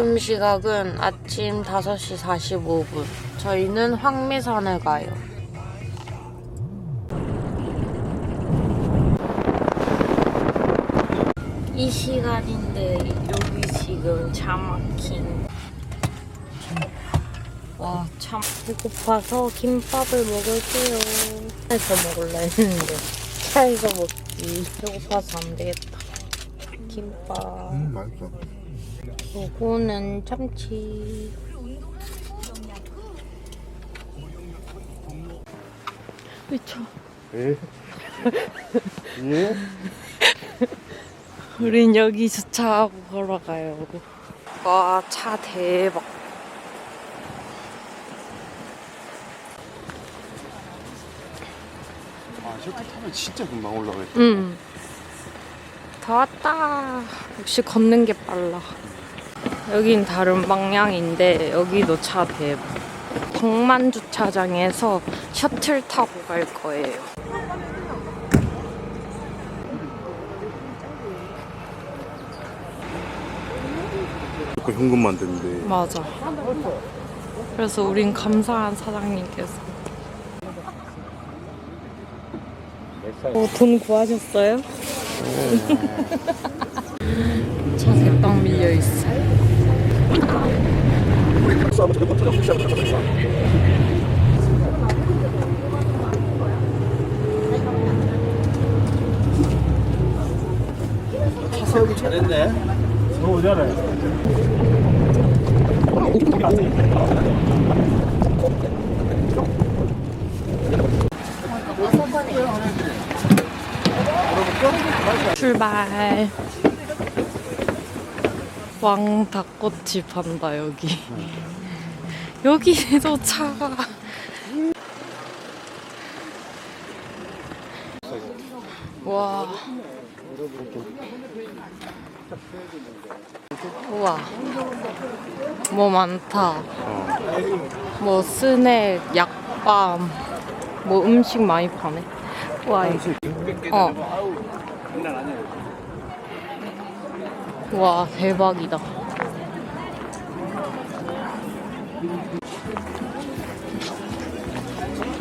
지금 시각은 아침 5시 45분. 저희는 황미산에 가요. 이 시간인데 여기 지금 차 막힌. 와, 참 배고파서 김밥을 먹을게요. 차에서 먹을라 했는데 차에서 먹기 배고파서 안 되겠다. 김밥. 음 맛있어. 요거는 참치. 그쵸. 예? 예? 우린 여기 주차하고 걸어가요. 와, 차 대박. 아 저렇게 타면 진짜 금방 올라가겠다. 응. 다 왔다. 역시 걷는 게 빨라. 여긴 다른 방향인데 여기도 차 대박. 광만 주차장에서 셔틀 타고 갈 거예요. 그 현금만 되는데. 맞아. 그래서 우린 감사한 사장님께서. 어, 돈 구하셨어요? 차 대빵 밀려 있어. 출발. 왕 닭꼬치 판다 여기. 여기에도 차가. 와. 우와. 뭐 많다. 뭐 스낵, 약밤, 뭐 음식 많이 파네. 와, 이거. 어. 와 대박이다.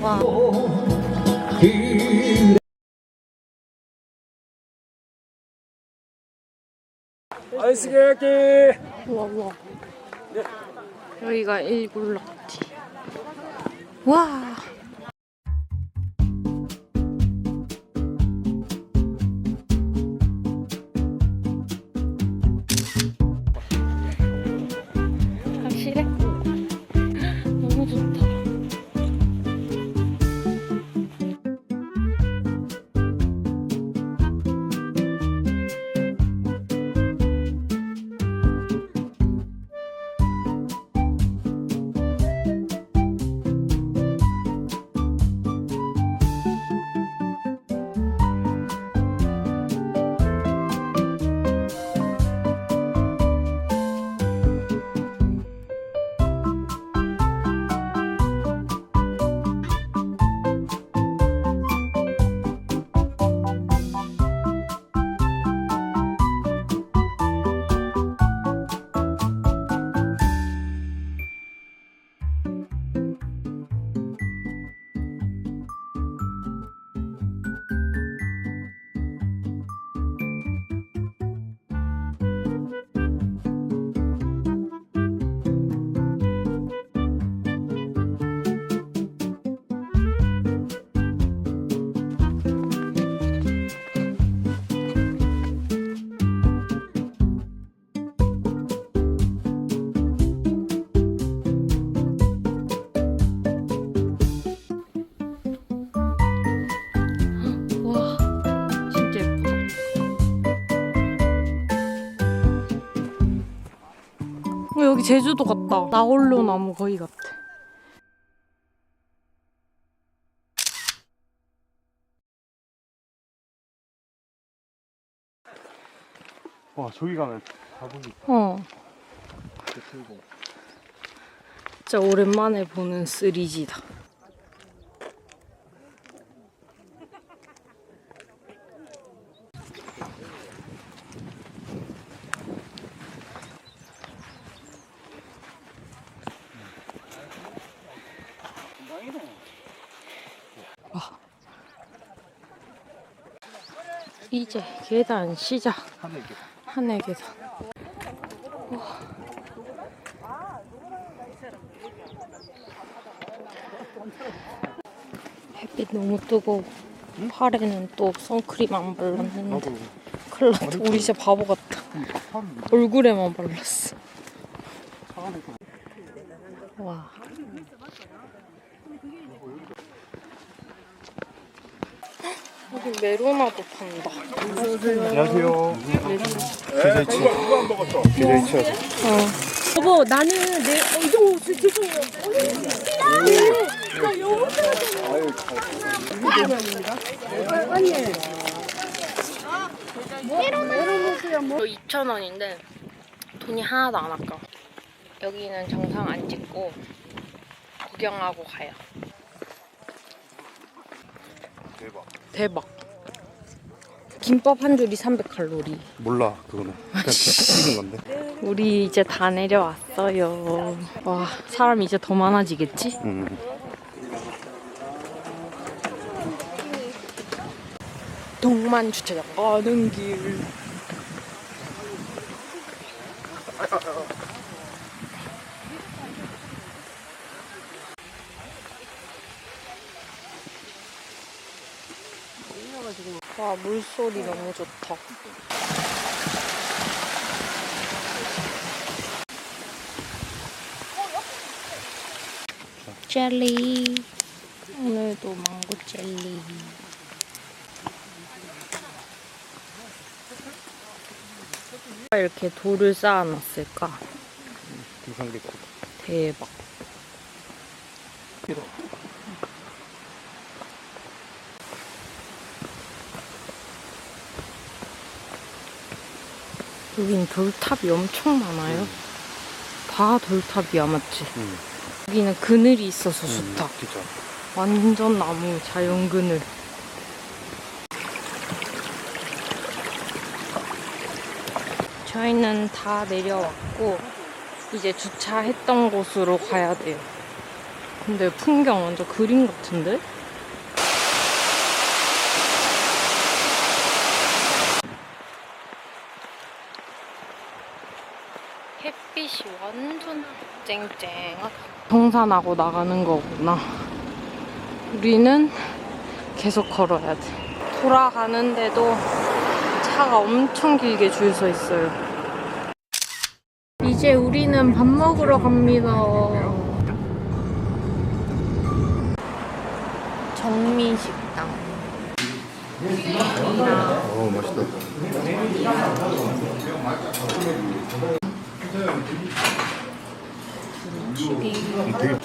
와. 아이스 계획기. 와, 와. 여기가 일굴락지. 와. 제주도 같다. 나홀로 나무 거기 같아. 와 저기 가면 가보니 어, 대틀고. 진짜 오랜만에 보는 3G다. 이제 계단 시작. 하늘 계단. 햇빛 너무 뜨거워. 팔에는 또 선크림 안 발랐는데. 나도 큰일 났다. 우리 진짜 바보 같다. 얼굴에만 발랐어. 와. 여기 메로나도 판다. 안녕하세요 계좌이체 계좌이체 여보 나는 내 어, 이거 죄송해요. 저 2,000원인데 돈이 하나도 안 아까워. 여기는 정상 안 찍고 구경하고 가요. 대박 대박. 김밥 한 줄이 300칼로리. 몰라 그거는 그냥 찍은 건데 우리 이제 다 내려왔어요. 와, 사람 이제 더 많아지겠지? 음. 동만 주차장 가는 길. 와, 물소리 너무 좋다. 젤리. 오늘도 망고 젤리. 이렇게 돌을 쌓아놨을까? 등산객 대박. 여긴 돌탑이 엄청 많아요. 다 돌탑이야, 맞지? 응. 여기는 그늘이 있어서 좋다. 진짜 완전 나무, 자연 그늘. 저희는 다 내려왔고, 이제 주차했던 곳으로 가야 돼요. 근데 풍경 완전 그림 같은데? 햇빛이 완전 쨍쨍하다. 동산하고 나가는 거구나. 우리는 계속 걸어야 돼. 돌아가는데도 차가 엄청 길게 줄 서 있어요. 이제 우리는 밥 먹으러 갑니다. 정미식당. 어 맛있다 되게 집.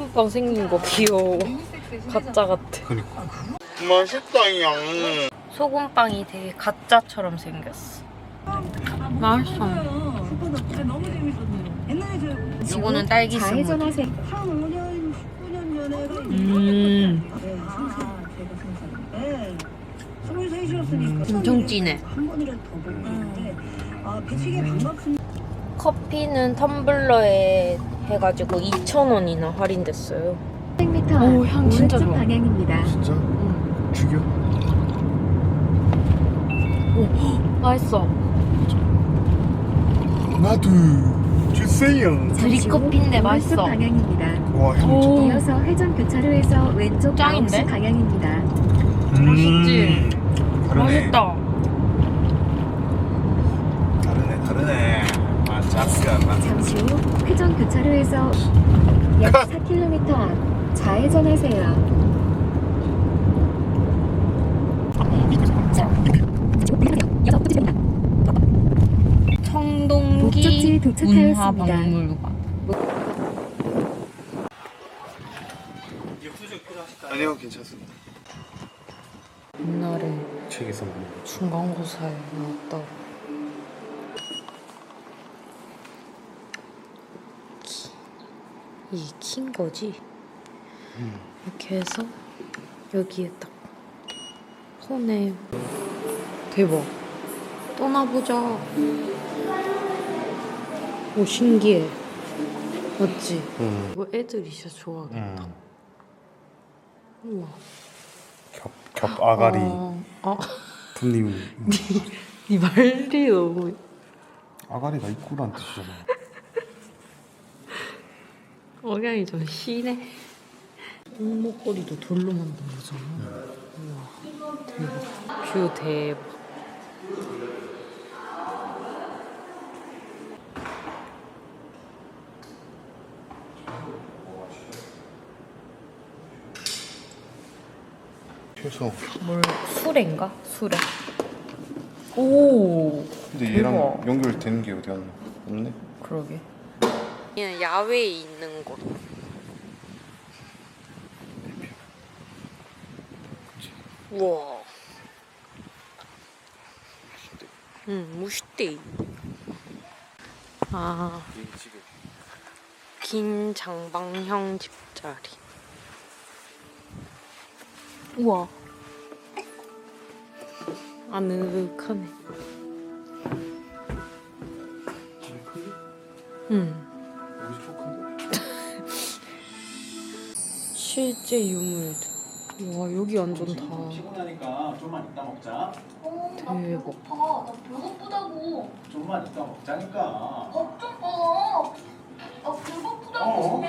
소금빵 생긴 거 귀여워. 가짜 같아. 그니까 맛있다 양 소금빵이 되게 가짜처럼 생겼어. 맛있어. 이거는 딸기 스무디. 좌회전하세요. 한 5년, 19년 전에 음, 네. 23이었으니까 엄청 진해. 반갑습니다. 커피는 텀블러에 해가지고 2,000원이나 할인됐어요. 100m 오, 향 진짜 오른쪽 좋아. 방향입니다. 진짜 죽여 맛있어. 나도 주세요. 잠시 후 리코피인데 맛있어. 오른쪽 방향입니다. 와, 향 좋다. 이어서 회전 교차로에서 왼쪽 짱인데? 9시 방향입니다. 맛있지? 음, 다르네. 맛있다. 다르네, 다르네. 잠시 후 회전 교차로에서 약 4km 앞 좌회전하세요. 청동기 목적지에 도착하였습니다. 문화박물관. 아니요, 괜찮습니다. 옛날에 책에서 많이 중간고사에 나왔다. 키. 키인 거지? 이렇게 해서 여기에 딱 손에 대박. 떠나보자. 오 신기해. 맞지? 응. 이거 애들이 진짜 좋아하겠다. 응. 우와. 겹, 겹 아가리. 어, 어. 분님. 이 말이 너무 아가리가 입구란 뜻이잖아. 억양이 좀 시네. 목걸이도 돌로 만든 거잖아. 우와, 대박. 뷰 대박. 최소. 뭘 수레인가? 수레. 오. 근데 얘랑 얘랑 연결되는 게 어디 갔나? 없네. 그러게. 얘는 야외에 있는 곳. 우와. 응, 멋있대. 아, 이 지금 긴 장방형 집자리. 우와. 아늑하네. 응. 큰데? 실제 유물들. 와, 여기 완전 다 피곤하니까 좀만 이따 먹자. 대박. 나 배고프다고. 좀만 이따 먹자니까. 걱정 마. 나 배고프다고. 어,